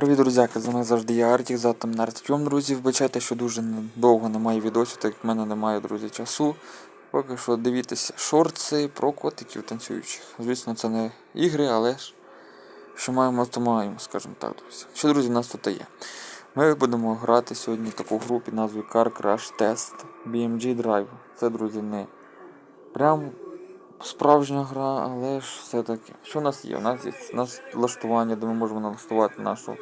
Привіт, друзяки! З вами завжди я Артік, затем на Артем, друзі. Вибачайте, що дуже довго немає відосів, так як в мене немає, друзі, часу. Поки що дивіться шорти про котиків танцюючих. Звісно, це не ігри, але ж що маємо, то маємо, скажімо так, друзі. Що, друзі, в нас тут є? Ми будемо грати сьогодні таку гру під назвою Car Crash Test BMG Drive. Це, друзі, не прям справжня гра, але ж все-таки. Що у нас є? У нас є у нас налаштування, де ми можемо налаштувати нашу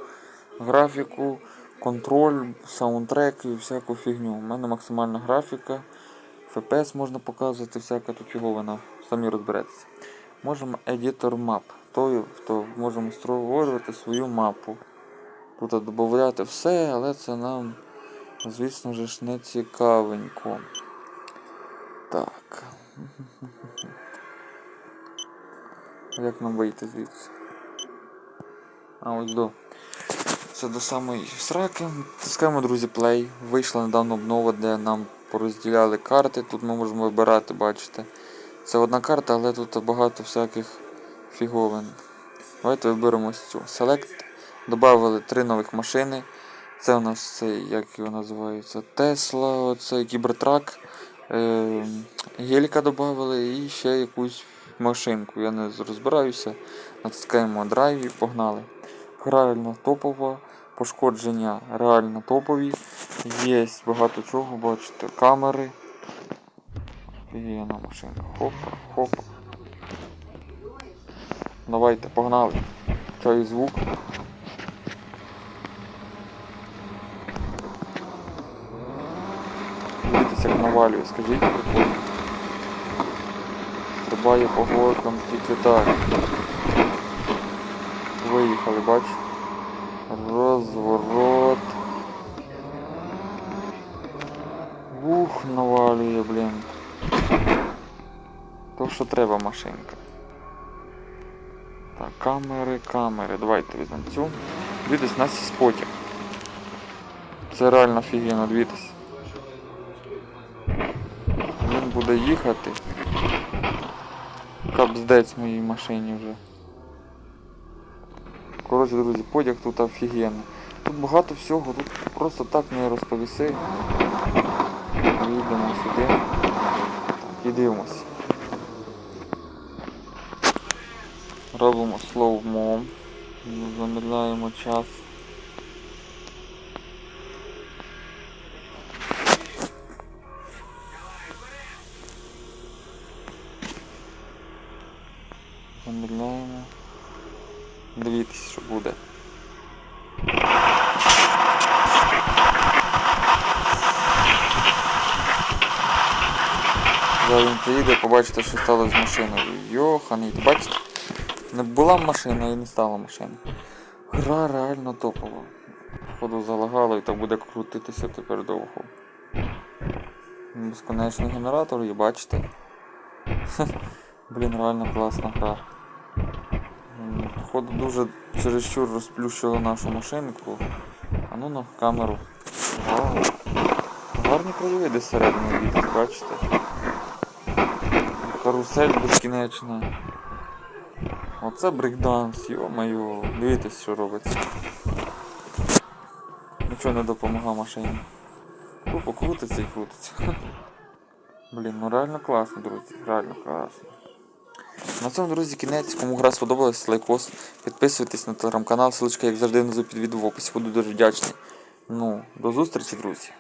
графіку, контроль, саундтрек і всяку фігню. У мене максимальна графіка, FPS можна показувати, всяка тут фіговина, самі розберетеся. Можемо editor map, той, хто можемо створювати свою мапу. Тут додати все, але це нам, звісно ж, не цікавенько. Так. Як нам вийти звідси? А ось до. Це до самої сраки. Тискаємо, друзі, play. Вийшла недавно обнова, де нам порозділяли карти. Тут ми можемо вибирати, бачите. Це одна карта, але тут багато всяких фіговин. Давайте виберемо цю. Select. Добавили три нових машини. Це у нас цей, як його називається, Тесла, оцей кібертрак. Е, геліка додали і ще якусь машинку. Я не розбираюся. Натискаємо драйв і погнали. Реально топова, пошкодження реально топові. Є багато чого, бачите, камери. Офігенна машинка. Хопа. Давайте, погнали. Чай звук. Дивіться, як навалює, скажіть прикольно. Стрибає по горкам, так. Виїхали, бач. Розворот. Ух, навалює, блін. То, що треба машинка. Так, камери, камери. Давайте візьмемо цю. Дивіться, нас є потяг. Це реально офігенно, дивіться. Він буде їхати. Капздець моїй машині вже. Коротше, друзі, потяг тут офігенний. Тут багато всього, тут просто так не розповіси. Їдемо сюди. І дивимося. Робимо слоумо. Замедляємо час. Замедляємо. Дивіться, що буде. Зараз він приїде, побачите, що стало з машиною. Йоханий, бачите? Не була машина і не стала машина. Гра реально топова. Походу залагало і так буде крутитися тепер довго. Безконечний генератор є, бачите? Блін, реально класна гра. Походу дуже чересчур розплющили нашу машинку. А ну на камеру. Вау. Гарні краєвиди всередині відео, бачите? Карусель безкінечна. Оце брейкданс, йо-моє, дивіться, що робиться. Нічого не допомагає машині. Тупо крутиться і крутиться. Блін, ну реально класно, друзі, реально класно. На цьому, друзі, кінець. Кому гра сподобалась, лайкос. Підписуйтесь на телеграм-канал, ссылочка, як завжди, внизу під відео в описі. Буду дуже вдячний. Ну, до зустрічі, друзі.